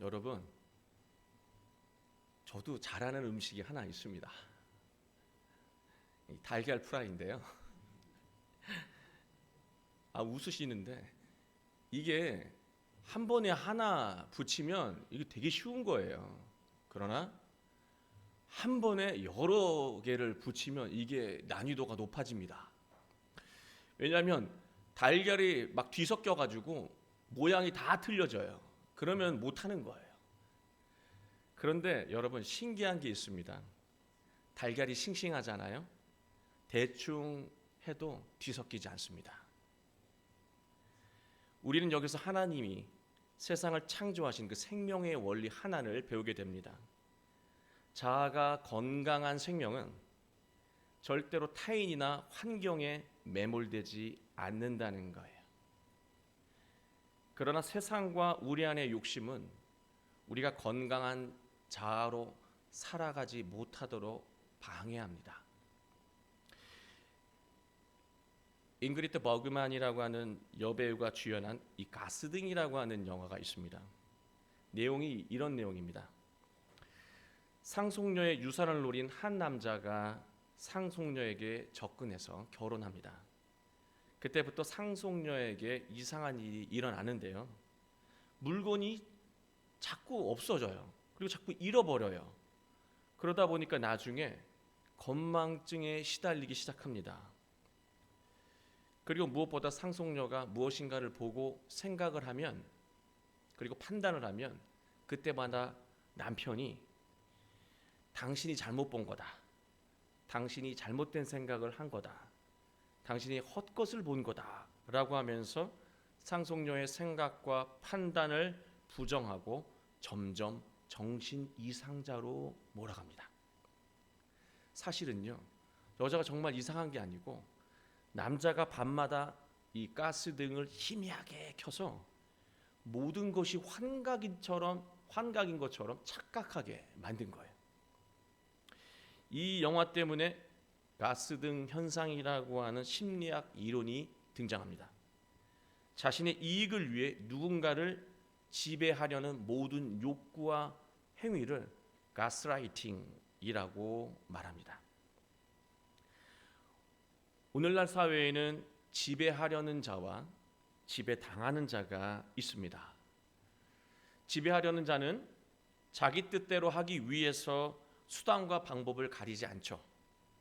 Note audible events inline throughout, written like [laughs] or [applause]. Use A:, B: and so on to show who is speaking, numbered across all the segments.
A: 여러분, 저도 잘하는 음식이 하나 있습니다. 이 달걀 프라이인데요. [laughs] 아 웃으시는데 이게 한 번에 하나 붙이면 이게 되게 쉬운 거예요. 그러나 한 번에 여러 개를 붙이면 이게 난이도가 높아집니다. 왜냐하면 달걀이 막 뒤섞여 가지고 모양이 다 틀려져요. 그러면 못 하는 거예요. 그런데 여러분 신기한 게 있습니다. 달걀이 싱싱하잖아요. 대충 해도 뒤섞이지 않습니다. 우리는 여기서 하나님이 세상을 창조하신 그 생명의 원리 하나를 배우게 됩니다. 자아가 건강한 생명은 절대로 타인이나 환경에 매몰되지 않는다는 거예요. 그러나 세상과 우리 안의 욕심은 우리가 건강한 자아로 살아가지 못하도록 방해합니다. 잉그리트 버그만이라고 하는 여배우가 주연한 이 가스등이라고 하는 영화가 있습니다. 내용이 이런 내용입니다. 상속녀의 유산을 노린 한 남자가 상속녀에게 접근해서 결혼합니다. 그때부터 상속녀에게 이상한 일이 일어나는데요. 물건이 자꾸 없어져요. 그리고 자꾸 잃어버려요. 그러다 보니까 나중에 건망증에 시달리기 시작합니다. 그리고 무엇보다 상속녀가 무엇인가를 보고 생각을 하면 그리고 판단을 하면 그때마다 남편이 당신이 잘못 본 거다. 당신이 잘못된 생각을 한 거다. 당신이 헛것을 본 거다라고 하면서 상속녀의 생각과 판단을 부정하고 점점 정신 이상자로 몰아갑니다. 사실은요. 여자가 정말 이상한 게 아니고 남자가 밤마다 이 가스 등을 희미하게 켜서 모든 것이 환각인처럼 환각인 것처럼 착각하게 만든 거예요. 이 영화 때문에 가스 등 현상이라고 하는 심리학 이론이 등장합니다. 자신의 이익을 위해 누군가를 지배하려는 모든 욕구와 행위를 가스라이팅이라고 말합니다. 오늘날 사회에는 지배하려는 자와 지배당하는 자가 있습니다. 지배하려는 자는 자기 뜻대로 하기 위해서 수단과 방법을 가리지 않죠.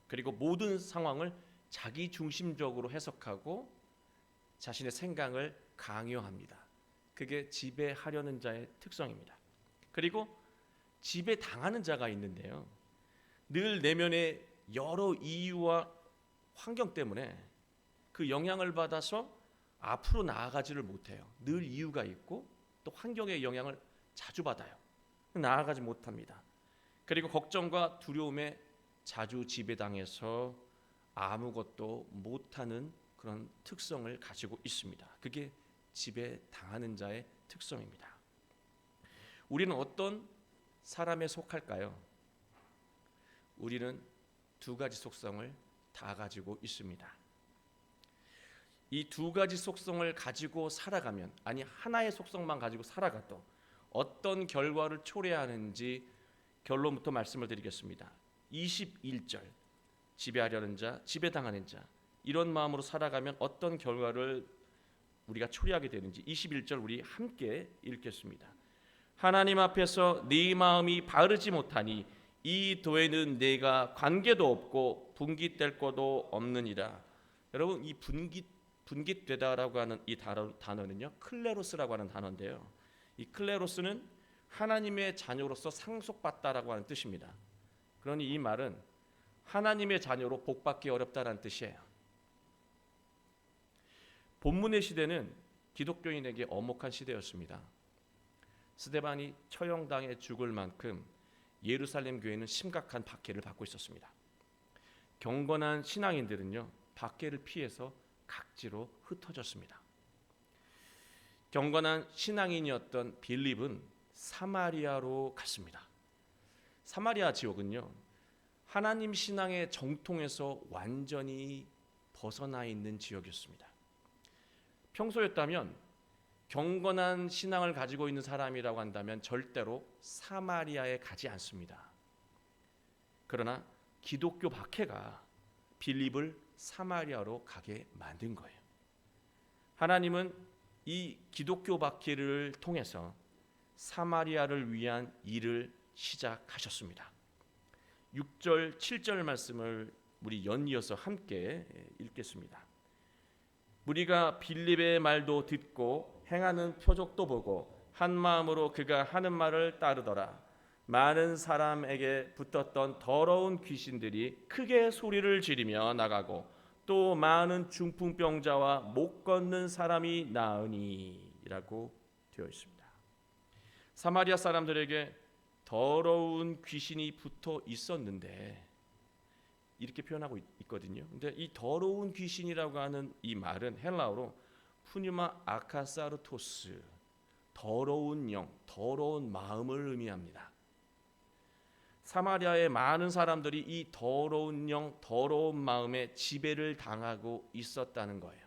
A: 그리고 모든 상황을 자기 중심적으로 해석하고 자신의 생각을 강요합니다. 그게 지배하려는 자의 특성입니다. 그리고 지배 당하는 자가 있는데요. 늘 내면의 여러 이유와 환경 때문에 그 영향을 받아서 앞으로 나아가지를 못해요. 늘 이유가 있고 또 환경의 영향을 자주 받아요. 나아가지 못합니다. 그리고 걱정과 두려움에 자주 지배당해서 아무것도 못하는 그런 특성을 가지고 있습니다. 그게 지배당하는 자의 특성입니다. 우리는 어떤 사람에 속할까요? 우리는 두 가지 속성을 다 가지고 있습니다. 이 두 가지 속성을 가지고 살아가면 아니 하나의 속성만 가지고 살아가도 어떤 결과를 초래하는지 결론부터 말씀을 드리겠습니다. 21절 지배하려는 자, 지배당하는 자 이런 마음으로 살아가면 어떤 결과를 우리가 초래하게 되는지 21절 우리 함께 읽겠습니다. 하나님 앞에서 네 마음이 바르지 못하니 이 도에는 내가 관계도 없고 분깃될 것도 없느니라. 여러분 이 분깃 분깃되다라고 하는 이 단어, 단어는요 클레로스라고 하는 단어인데요. 이 클레로스는 하나님의 자녀로서 상속받다라고 하는 뜻입니다. 그러니 이 말은 하나님의 자녀로 복받기 어렵다라는 뜻이에요. 본문의 시대는 기독교인에게 엄혹한 시대였습니다. 스데반이 처형당해 죽을 만큼 예루살렘 교회는 심각한 박해를 받고 있었습니다. 경건한 신앙인들은요 박해를 피해서 각지로 흩어졌습니다. 경건한 신앙인이었던 빌립은 사마리아로 갔습니다. 사마리아 지역은요 하나님 신앙의 정통에서 완전히 벗어나 있는 지역이었습니다. 평소였다면 경건한 신앙을 가지고 있는 사람이라고 한다면 절대로 사마리아에 가지 않습니다. 그러나 기독교 박해가 빌립을 사마리아로 가게 만든 거예요. 하나님은 이 기독교 박해를 통해서 사마리아를 위한 일을 시작하셨습니다. 6절, 7절 말씀을 우리 연이어서 함께 읽겠습니다. 우리가 빌립의 말도 듣고 행하는 표적도 보고 한 마음으로 그가 하는 말을 따르더라. 많은 사람에게 붙었던 더러운 귀신들이 크게 소리를 지르며 나가고 또 많은 중풍병자와 못 걷는 사람이 나으니라고 되어 있습니다. 사마리아 사람들에게 더러운 귀신이 붙어 있었는데 이렇게 표현하고 있, 있거든요. 근데 이 더러운 귀신이라고 하는 이 말은 헬라어로 푸뉴마 아카사르토스 더러운 영, 더러운 마음을 의미합니다. 사마리아의 많은 사람들이 이 더러운 영, 더러운 마음에 지배를 당하고 있었다는 거예요.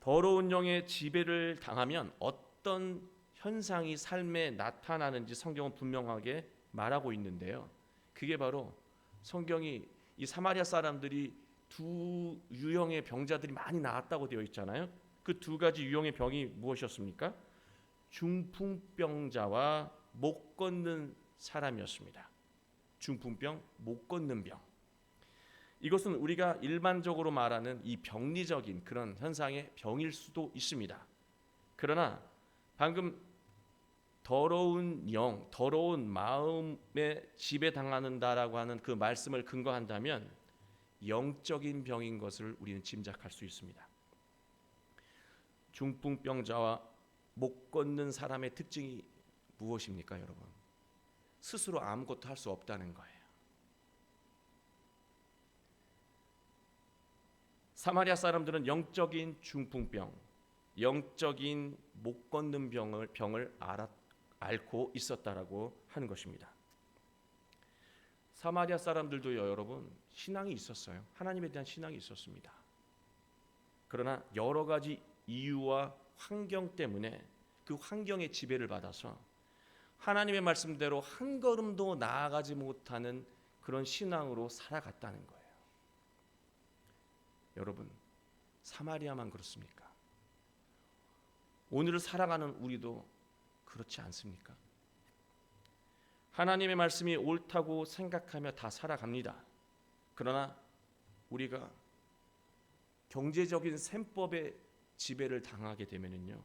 A: 더러운 영의 지배를 당하면 어떤 현상이 삶에 나타나는지 성경은 분명하게 말하고 있는데요. 그게 바로 성경이 이 사마리아 사람들이 두 유형의 병자들이 많이 나왔다고 되어 있잖아요. 그 두 가지 유형의 병이 무엇이었습니까? 중풍병자와 못 걷는 사람이었습니다. 중풍병, 못 걷는 병. 이것은 우리가 일반적으로 말하는 이 병리적인 그런 현상의 병일 수도 있습니다. 그러나 방금 더러운 영, 더러운 마음에 지배당하는다라고 하는 그 말씀을 근거한다면 영적인 병인 것을 우리는 짐작할 수 있습니다. 중풍병자와 못 걷는 사람의 특징이 무엇입니까, 여러분? 스스로 아무것도 할 수 없다는 거예요. 사마리아 사람들은 영적인 중풍병, 영적인 못 걷는 병을 병을 알았, 앓고 있었다라고 하는 것입니다. 사마리아 사람들도요, 여러분 신앙이 있었어요. 하나님에 대한 신앙이 있었습니다. 그러나 여러 가지 이유와 환경 때문에 그 환경의 지배를 받아서 하나님의 말씀대로 한 걸음도 나아가지 못하는 그런 신앙으로 살아갔다는 거예요. 여러분, 사마리아만 그렇습니까? 오늘을 살아가는 우리도 그렇지 않습니까? 하나님의 말씀이 옳다고 생각하며 다 살아갑니다. 그러나 우리가 경제적인 셈법의 지배를 당하게 되면은요.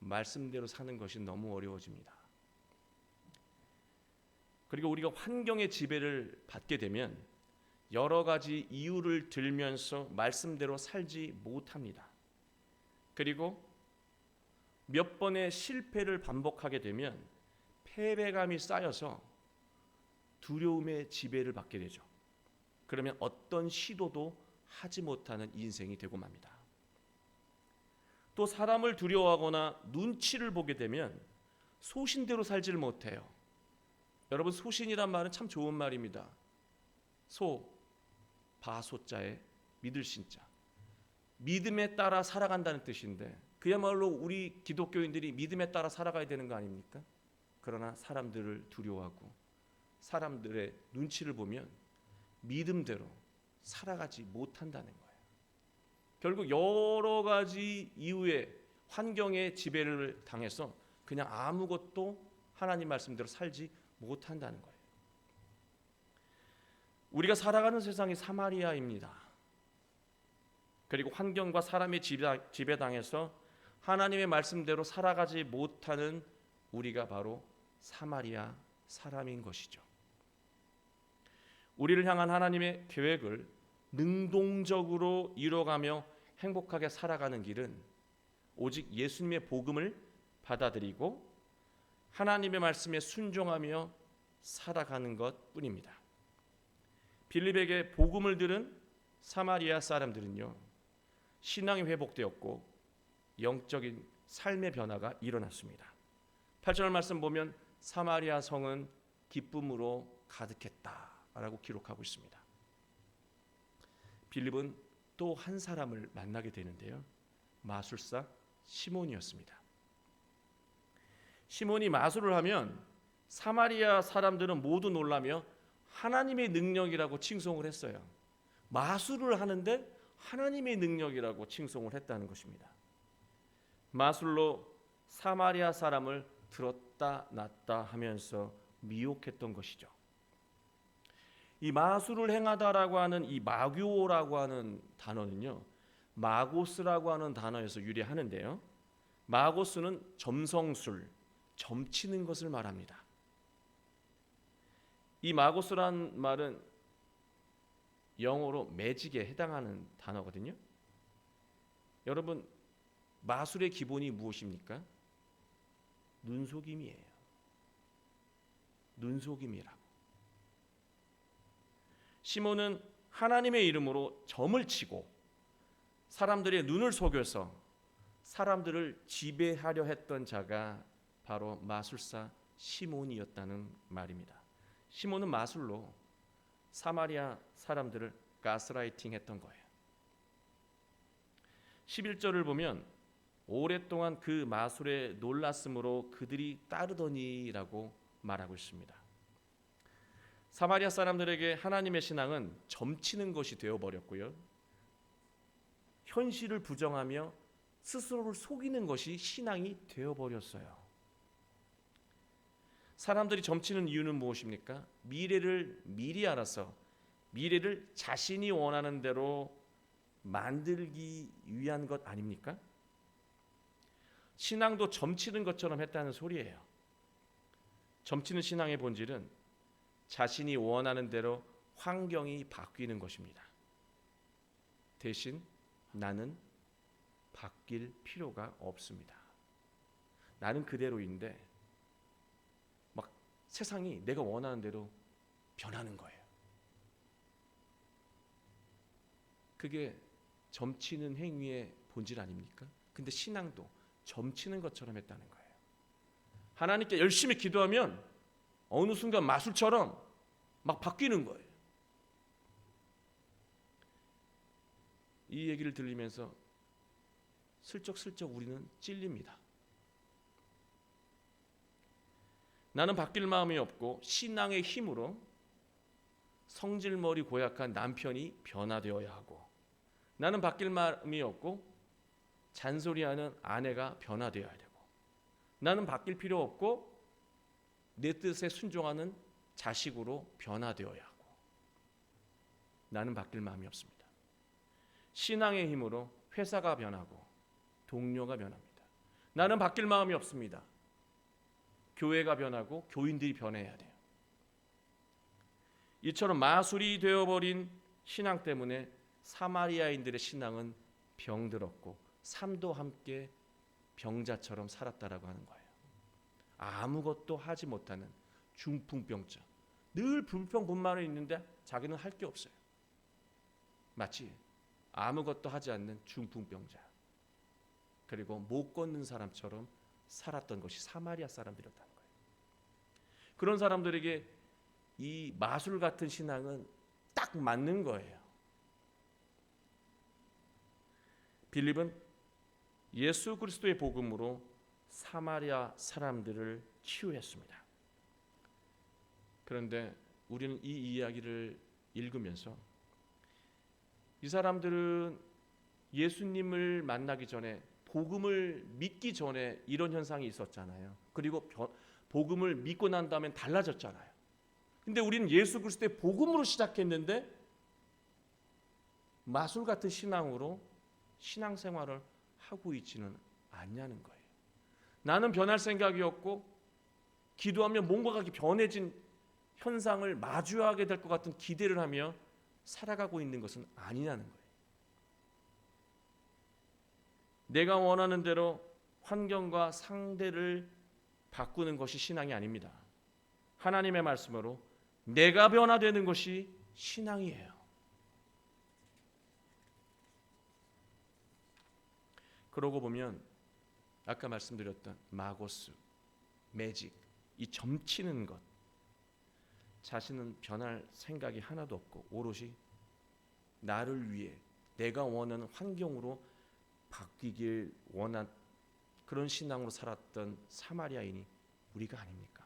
A: 말씀대로 사는 것이 너무 어려워집니다. 그리고 우리가 환경의 지배를 받게 되면 여러 가지 이유를 들면서 말씀대로 살지 못합니다. 그리고 몇 번의 실패를 반복하게 되면 패배감이 쌓여서 두려움의 지배를 받게 되죠. 그러면 어떤 시도도 하지 못하는 인생이 되고 맙니다. 또 사람을 두려워하거나 눈치를 보게 되면 소신대로 살지를 못해요. 여러분 소신이란 말은 참 좋은 말입니다. 소 바소자에 믿을 신자. 믿음에 따라 살아간다는 뜻인데 그야말로 우리 기독교인들이 믿음에 따라 살아가야 되는 거 아닙니까? 그러나 사람들을 두려워하고 사람들의 눈치를 보면 믿음대로 살아가지 못한다는 거예요. 결국 여러 가지 이유의 환경의 지배를 당해서 그냥 아무것도 하나님 말씀대로 살지 못한다는 거예요. 우리가 살아가는 세상이 사마리아입니다. 그리고 환경과 사람의 지배당해서 하나님의 말씀대로 살아가지 못하는 우리가 바로 사마리아 사람인 것이죠. 우리를 향한 하나님의 계획을 능동적으로 이뤄가며 행복하게 살아가는 길은 오직 예수님의 복음을 받아들이고 하나님의 말씀에 순종하며 살아가는 것 뿐입니다. 빌립에게 복음을 들은 사마리아 사람들은요 신앙이 회복되었고 영적인 삶의 변화가 일어났습니다. 8절 말씀 보면 사마리아 성은 기쁨으로 가득했다라고 기록하고 있습니다. 빌립은 또 한 사람을 만나게 되는데요. 마술사 시몬이었습니다. 시몬이 마술을 하면 사마리아 사람들은 모두 놀라며 하나님의 능력이라고 칭송을 했어요. 마술을 하는데 하나님의 능력이라고 칭송을 했다는 것입니다. 마술로 사마리아 사람을 들었다 놨다 하면서 미혹했던 것이죠. 이 마술을 행하다라고 하는 이 마교라고 하는 단어는요. 마고스라고 하는 단어에서 유래하는데요. 마고스는 점성술, 점치는 것을 말합니다. 이 마고스란 말은 영어로 매직에 해당하는 단어거든요. 여러분 마술의 기본이 무엇입니까? 눈속임이에요. 눈속임이라고. 시몬은 하나님의 이름으로 점을 치고 사람들의 눈을 속여서 사람들을 지배하려 했던 자가 바로 마술사 시몬이었다는 말입니다. 시몬은 마술로 사마리아 사람들을 가스라이팅 했던 거예요. 11절을 보면 오랫동안 그 마술에 놀랐으므로 그들이 따르더니라고 말하고 있습니다. 사마리아 사람들에게 하나님의 신앙은 점치는 것이 되어 버렸고요. 현실을 부정하며 스스로를 속이는 것이 신앙이 되어 버렸어요. 사람들이 점치는 이유는 무엇입니까? 미래를 미리 알아서 미래를 자신이 원하는 대로 만들기 위한 것 아닙니까? 신앙도 점치는 것처럼 했다는 소리예요. 점치는 신앙의 본질은 자신이 원하는 대로 환경이 바뀌는 것입니다. 대신 나는 바뀔 필요가 없습니다. 나는 그대로인데 막 세상이 내가 원하는 대로 변하는 거예요. 그게 점치는 행위의 본질 아닙니까? 근데 신앙도 점치는 것처럼 했다는 거예요. 하나님께 열심히 기도하면 어느 순간 마술처럼 막 바뀌는 거예요. 이 얘기를 들리면서 슬쩍슬쩍 우리는 찔립니다. 나는 바뀔 마음이 없고 신앙의 힘으로 성질머리 고약한 남편이 변화되어야 하고 나는 바뀔 마음이 없고 잔소리하는 아내가 변화되어야 되고 나는 바뀔 필요 없고 내 뜻에 순종하는 자식으로 변화되어야 하고 나는 바뀔 마음이 없습니다. 신앙의 힘으로 회사가 변하고 동료가 변합니다. 나는 바뀔 마음이 없습니다. 교회가 변하고 교인들이 변해야 돼요. 이처럼 마술이 되어버린 신앙 때문에 사마리아인들의 신앙은 병들었고 삶도 함께 병자처럼 살았다라고 하는 거예요. 아무것도 하지 못하는 중풍병자. 늘 불평불만은 있는데 자기는 할 게 없어요. 마치 아무것도 하지 않는 중풍병자. 그리고 못 걷는 사람처럼 살았던 것이 사마리아 사람들이었다는 거예요. 그런 사람들에게 이 마술 같은 신앙은 딱 맞는 거예요. 빌립은 예수 그리스도의 복음으로 사마리아 사람들을 치유했습니다. 그런데 우리는 이 이야기를 읽으면서 이 사람들은 예수님을 만나기 전에 복음을 믿기 전에 이런 현상이 있었잖아요. 그리고 복음을 믿고 난 다음엔 달라졌잖아요. 근데 우리는 예수 그리스도의 복음으로 시작했는데 마술 같은 신앙으로 신앙생활을 하고 있지는 않냐는 거예요. 나는 변할 생각이 없고 기도하면 뭔가가 변해진 현상을 마주하게 될 것 같은 기대를 하며 살아가고 있는 것은 아니냐는 거예요. 내가 원하는 대로 환경과 상대를 바꾸는 것이 신앙이 아닙니다. 하나님의 말씀으로 내가 변화되는 것이 신앙이에요. 그러고 보면 아까 말씀드렸던 마고스, 매직, 이 점치는 것 자신은 변할 생각이 하나도 없고 오롯이 나를 위해 내가 원하는 환경으로 바뀌길 원한 그런 신앙으로 살았던 사마리아인이 우리가 아닙니까?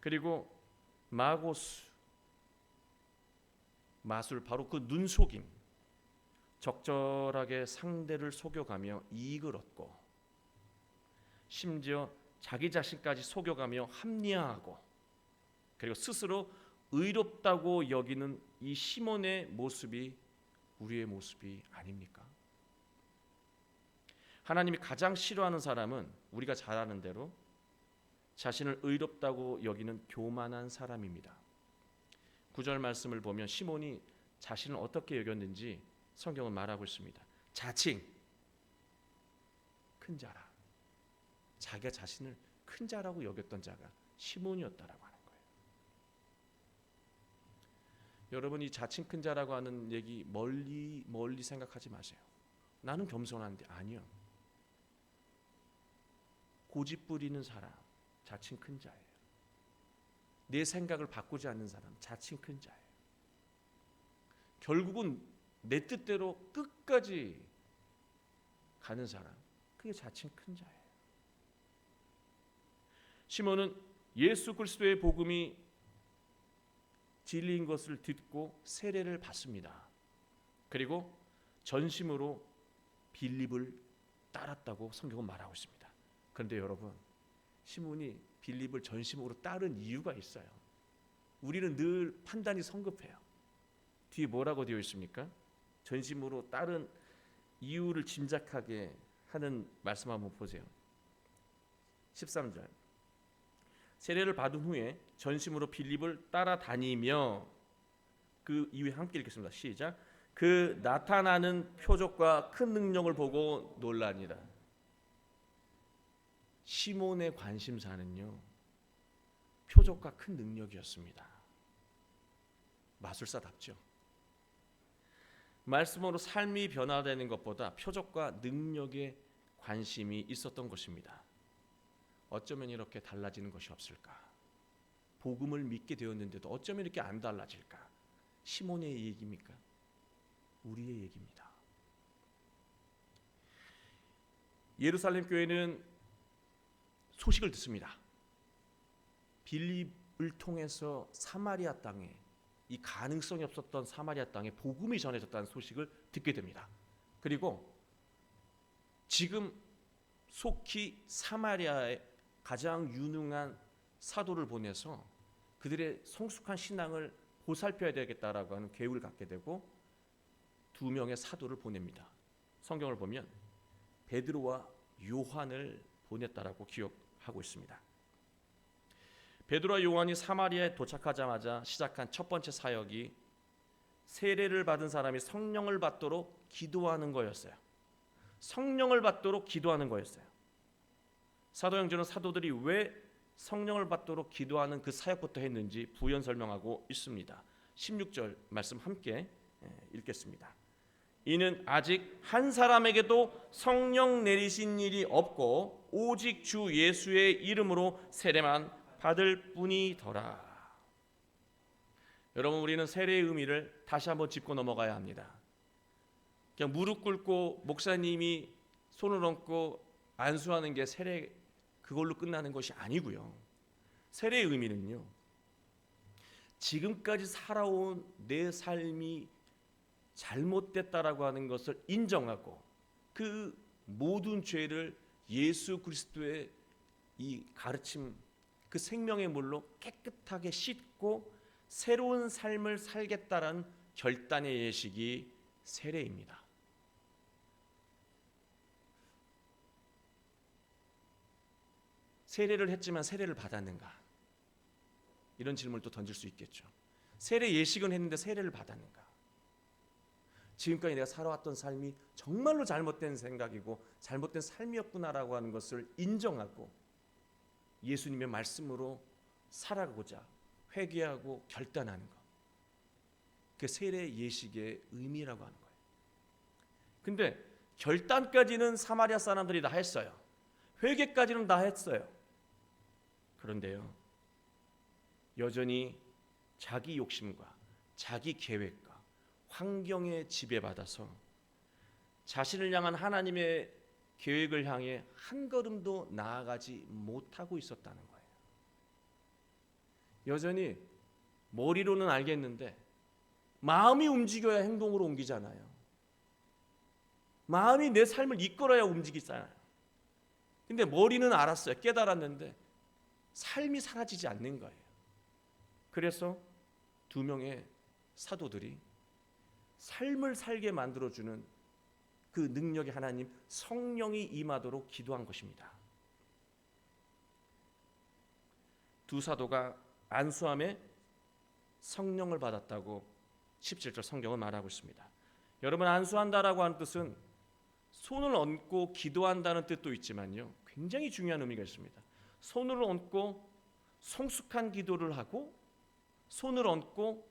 A: 그리고 마고스 마술 바로 그 눈속임 적절하게 상대를 속여가며 이익을 얻고 심지어 자기 자신까지 속여가며 합리화하고 그리고 스스로 의롭다고 여기는 이 시몬의 모습이 우리의 모습이 아닙니까? 하나님이 가장 싫어하는 사람은 우리가 잘 아는 대로 자신을 의롭다고 여기는 교만한 사람입니다. 구절 말씀을 보면 시몬이 자신을 어떻게 여겼는지 성경은 말하고 있습니다. 자칭 큰 자라. 자기가 자신을 큰 자라고 여겼던 자가 시몬이었다라고 하는 거예요. 여러분 이 자칭 큰 자라고 하는 얘기 멀리 멀리 생각하지 마세요. 나는 겸손한데 아니요. 고집 부리는 사람 자칭 큰 자예요. 내 생각을 바꾸지 않는 사람 자칭 큰 자예요. 결국은 내 뜻대로 끝까지 가는 사람 그게 자칭 큰 자예요. 시몬은 예수 그리스도의 복음이 진리인 것을 듣고 세례를 받습니다. 그리고 전심으로 빌립을 따랐다고 성경은 말하고 있습니다. 그런데 여러분, 시몬이 빌립을 전심으로 따른 이유가 있어요. 우리는 늘 판단이 성급해요. 뒤에 뭐라고 되어 있습니까? 전심으로 따른 이유를 짐작하게 하는 말씀 한번 보세요. 13절. 세례를 받은 후에 전심으로 빌립을 따라다니며 그 이후에 함께 읽겠습니다. 시작. 그 나타나는 표적과 큰 능력을 보고 놀라니라. 시몬의 관심사는요. 표적과 큰 능력이었습니다. 마술사답죠. 말씀으로 삶이 변화되는 것보다 표적과 능력에 관심이 있었던 것입니다. 어쩌면 이렇게 달라지는 것이 없을까? 복음을 믿게 되었는데도 어쩌면 이렇게 안 달라질까? 시몬의 얘기입니까? 우리의 얘기입니다. 예루살렘 교회는 소식을 듣습니다. 빌립을 통해서 사마리아 땅에 이 가능성이 없었던 사마리아 땅에 복음이 전해졌다는 소식을 듣게 됩니다. 그리고 지금 속히 사마리아에 가장 유능한 사도를 보내서 그들의 성숙한 신앙을 보살펴야 되겠다라고 하는 계획을 갖게 되고 두 명의 사도를 보냅니다. 성경을 보면 베드로와 요한을 보냈다라고 기억하고 있습니다. 베드로와 요한이 사마리아에 도착하자마자 시작한 첫 번째 사역이 세례를 받은 사람이 성령을 받도록 기도하는 거였어요. 성령을 받도록 기도하는 거였어요. 사도행전은 사도들이 왜 성령을 받도록 기도하는 그 사역부터 했는지 부연 설명하고 있습니다. 16절 말씀 함께 예, 읽겠습니다. 이는 아직 한 사람에게도 성령 내리신 일이 없고 오직 주 예수의 이름으로 세례만 받을 뿐이더라. 여러분 우리는 세례의 의미를 다시 한번 짚고 넘어가야 합니다. 그냥 무릎 꿇고 목사님이 손을 얹고 안수하는 게 세례 그걸로 끝나는 것이 아니고요. 세례의 의미는요. 지금까지 살아온 내 삶이 잘못됐다라고 하는 것을 인정하고 그 모든 죄를 예수 그리스도의 이 가르침 그 생명의 물로 깨끗하게 씻고 새로운 삶을 살겠다라는 결단의 예식이 세례입니다. 세례를 했지만 세례를 받았는가? 이런 질문을 또 던질 수 있겠죠. 세례 예식은 했는데 세례를 받았는가? 지금까지 내가 살아왔던 삶이 정말로 잘못된 생각이고 잘못된 삶이었구나라고 하는 것을 인정하고 예수님의 말씀으로 살아가고자 회개하고 결단하는 것. 그 세례 예식의 의미라고 하는 거예요. 근데 결단까지는 사마리아 사람들이 다 했어요. 회개까지는 다 했어요. 그런데요. 여전히 자기 욕심과 자기 계획과 환경에 지배받아서 자신을 향한 하나님의 계획을 향해 한 걸음도 나아가지 못하고 있었다는 거예요. 여전히 머리로는 알겠는데 마음이 움직여야 행동으로 옮기잖아요. 마음이 내 삶을 이끌어야 움직이잖아요. 근데 머리는 알았어요. 깨달았는데 삶이 사라지지 않는 거예요. 그래서 두 명의 사도들이 삶을 살게 만들어주는 그 능력의 하나님 성령이 임하도록 기도한 것입니다. 두 사도가 안수함에 성령을 받았다고 17절 성경은 말하고 있습니다. 여러분 안수한다라고 하는 뜻은 손을 얹고 기도한다는 뜻도 있지만요. 굉장히 중요한 의미가 있습니다. 손을 얹고 성숙한 기도를 하고 손을 얹고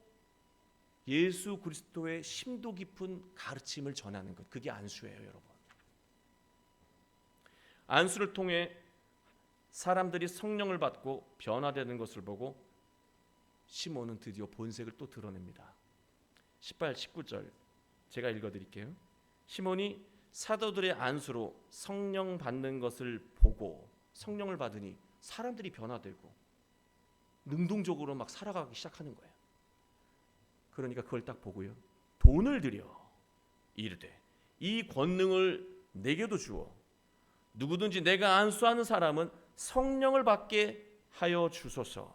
A: 예수 그리스도의 심도 깊은 가르침을 전하는 것 그게 안수예요, 여러분. 안수를 통해 사람들이 성령을 받고 변화되는 것을 보고 시몬은 드디어 본색을 또 드러냅니다. 18, 19절 제가 읽어 드릴게요. 시몬이 사도들의 안수로 성령 받는 것을 보고 성령을 받으니 사람들이 변화되고 능동적으로 막 살아가기 시작하는 거예요. 그러니까 그걸 딱 보고요. 돈을 들여 이르되 이 권능을 내게도 주어 누구든지 내가 안수하는 사람은 성령을 받게 하여 주소서.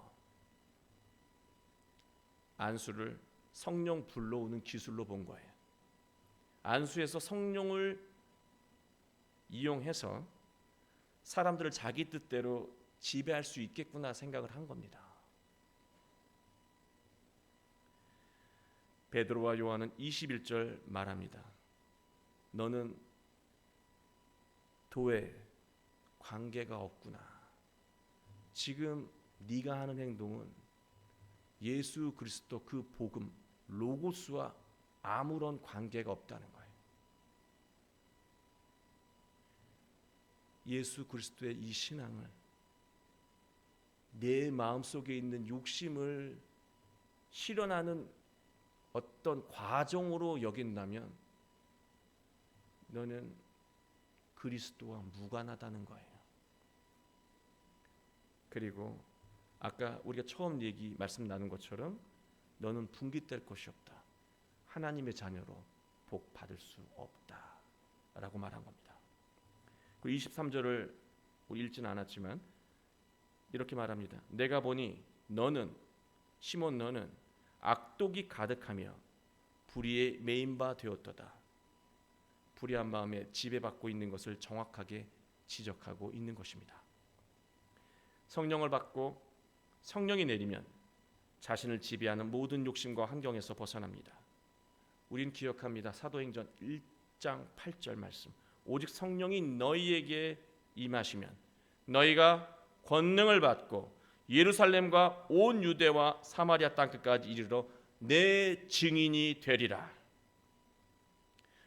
A: 안수를 성령 불러오는 기술로 본 거예요. 안수에서 성령을 이용해서 사람들을 자기 뜻대로 지배할 수 있겠구나 생각을 한 겁니다. 베드로와 요한은 21절 말합니다. 너는 도에 관계가 없구나. 지금 네가 하는 행동은 예수 그리스도 그 복음 로고스와 아무런 관계가 없다는 거예요. 예수 그리스도의 이 신앙을 내 마음속에 있는 욕심을 실현하는 어떤 과정으로 여긴다면 너는 그리스도와 무관하다는 거예요. 그리고 아까 우리가 처음 얘기 말씀 나눈 것처럼 너는 분깃될 것이 없다. 하나님의 자녀로 복 받을 수 없다라고 말한 겁니다. 그 23절을 우리 읽진 않았지만 이렇게 말합니다. 내가 보니 너는 시몬 너는 악독이 가득하며 불의에 메인 바 되었도다. 불의한 마음에 지배받고 있는 것을 정확하게 지적하고 있는 것입니다. 성령을 받고 성령이 내리면 자신을 지배하는 모든 욕심과 환경에서 벗어납니다. 우린 기억합니다. 사도행전 1장 8절 말씀. 오직 성령이 너희에게 임하시면 너희가 권능을 받고 예루살렘과 온 유대와 사마리아 땅 끝까지 이르러 내 증인이 되리라.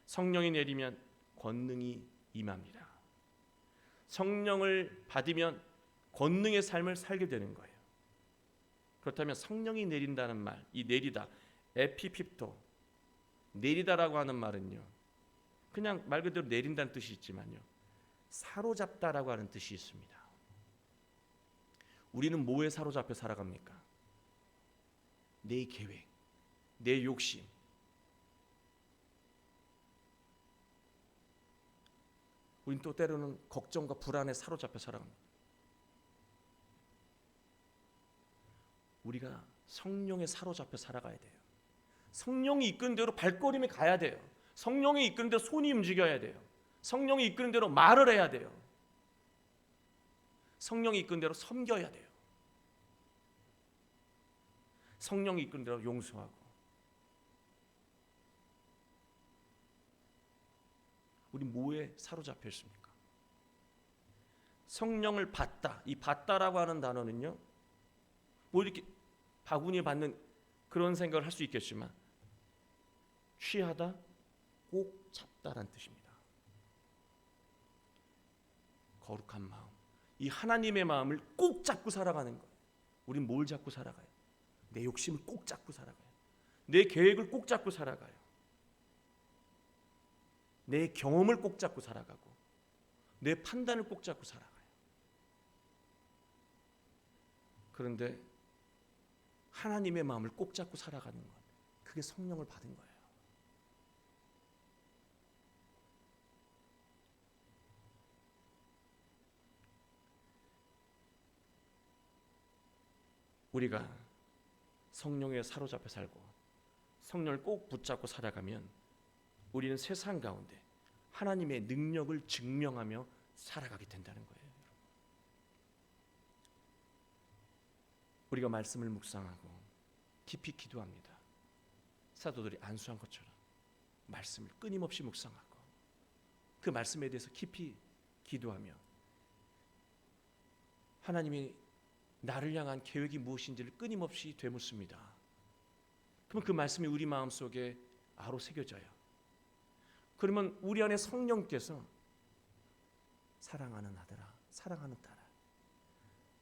A: 성령이 내리면 권능이 임합니다. 성령을 받으면 권능의 삶을 살게 되는 거예요. 그렇다면 성령이 내린다는 말, 이 내리다, 에피핍토, 내리다라고 하는 말은요. 그냥 말 그대로 내린다는 뜻이 있지만요. 사로잡다라고 하는 뜻이 있습니다. 우리는 뭐에 사로잡혀 살아갑니까? 내 계획, 내 욕심. 우린 또 때로는 걱정과 불안에 사로잡혀 살아갑니다. 우리가 성령에 사로잡혀 살아가야 돼요. 성령이 이끄는 대로 발걸음이 가야 돼요. 성령이 이끄는 대로 손이 움직여야 돼요. 성령이 이끄는 대로 말을 해야 돼요. 성령이 이끄는 대로 섬겨야 돼요. 성령이 이끄는 대로 용서하고 우리 뭐에 사로잡혀 있습니까? 성령을 받다. 이 받다라고 하는 단어는요. 뭐 이렇게 바구니 받는 그런 생각을 할 수 있겠지만 취하다 꼭 잡다란 뜻입니다. 거룩한 마음. 이 하나님의 마음을 꼭 잡고 살아가는 거예요. 우린 뭘 잡고 살아가요? 내 욕심을 꼭 잡고 살아가요. 내 계획을 꼭 잡고 살아가요. 내 경험을 꼭 잡고 살아가고 내 판단을 꼭 잡고 살아가요. 그런데 하나님의 마음을 꼭 잡고 살아가는 것, 그게 성령을 받은 거예요. 우리가 성령에 사로잡혀 살고 성령을 꼭 붙잡고 살아가면 우리는 세상 가운데 하나님의 능력을 증명하며 살아가게 된다는 거예요. 우리가 말씀을 묵상하고 깊이 기도합니다. 사도들이 안수한 것처럼 말씀을 끊임없이 묵상하고 그 말씀에 대해서 깊이 기도하며 하나님이 나를 향한 계획이 무엇인지를 끊임없이 되묻습니다. 그러면 그 말씀이 우리 마음 속에 아로 새겨져요. 그러면 우리 안에 성령께서 사랑하는 아들아, 사랑하는 딸아,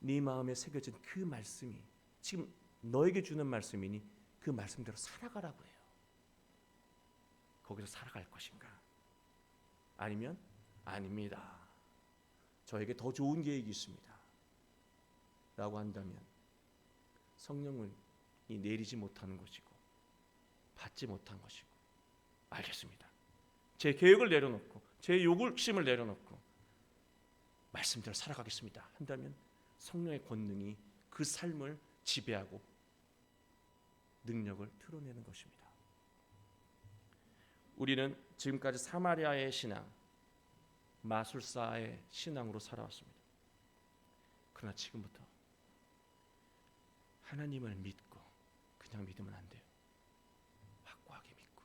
A: 네 마음에 새겨진 그 말씀이 지금 너에게 주는 말씀이니 그 말씀대로 살아가라고 해요. 거기서 살아갈 것인가? 아니면 아닙니다. 저에게 더 좋은 계획이 있습니다. 라고 한다면 성령은 이 내리지 못하는 것이고 받지 못한 것이고 알겠습니다. 제 계획을 내려놓고 제 욕심을 내려놓고 말씀대로 살아가겠습니다. 한다면 성령의 권능이 그 삶을 지배하고 능력을 드러내는 것입니다. 우리는 지금까지 사마리아의 신앙, 마술사의 신앙으로 살아왔습니다. 그러나 지금부터 하나님을 믿고 그냥 믿으면 안 돼요. 확고하게 믿고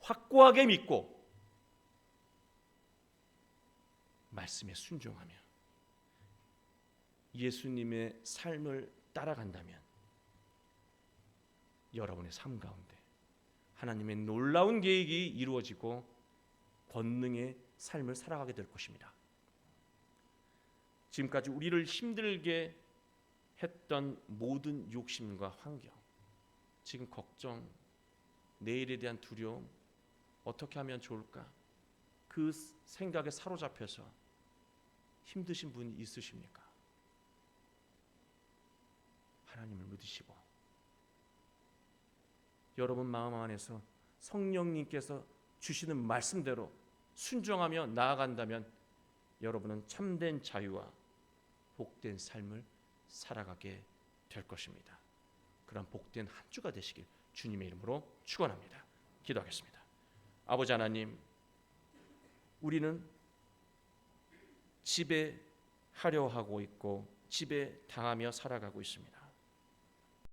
A: 확고하게 믿고 말씀에 순종하며 예수님의 삶을 따라간다면 여러분의 삶 가운데 하나님의 놀라운 계획이 이루어지고 권능의 삶을 살아가게 될 것입니다. 지금까지 우리를 힘들게 했던 모든 욕심과 환경, 지금 걱정, 내일에 대한 두려움, 어떻게 하면 좋을까? 그 생각에 사로잡혀서 힘드신 분이 있으십니까? 하나님을 믿으시고 여러분 마음 안에서 성령님께서 주시는 말씀대로 순종하며 나아간다면 여러분은 참된 자유와 복된 삶을 살아가게 될 것입니다. 그런 복된 한 주가 되시길 주님의 이름으로 축원합니다. 기도하겠습니다. 아버지 하나님, 우리는 지배하려 하고 있고 지배 당하며 살아가고 있습니다.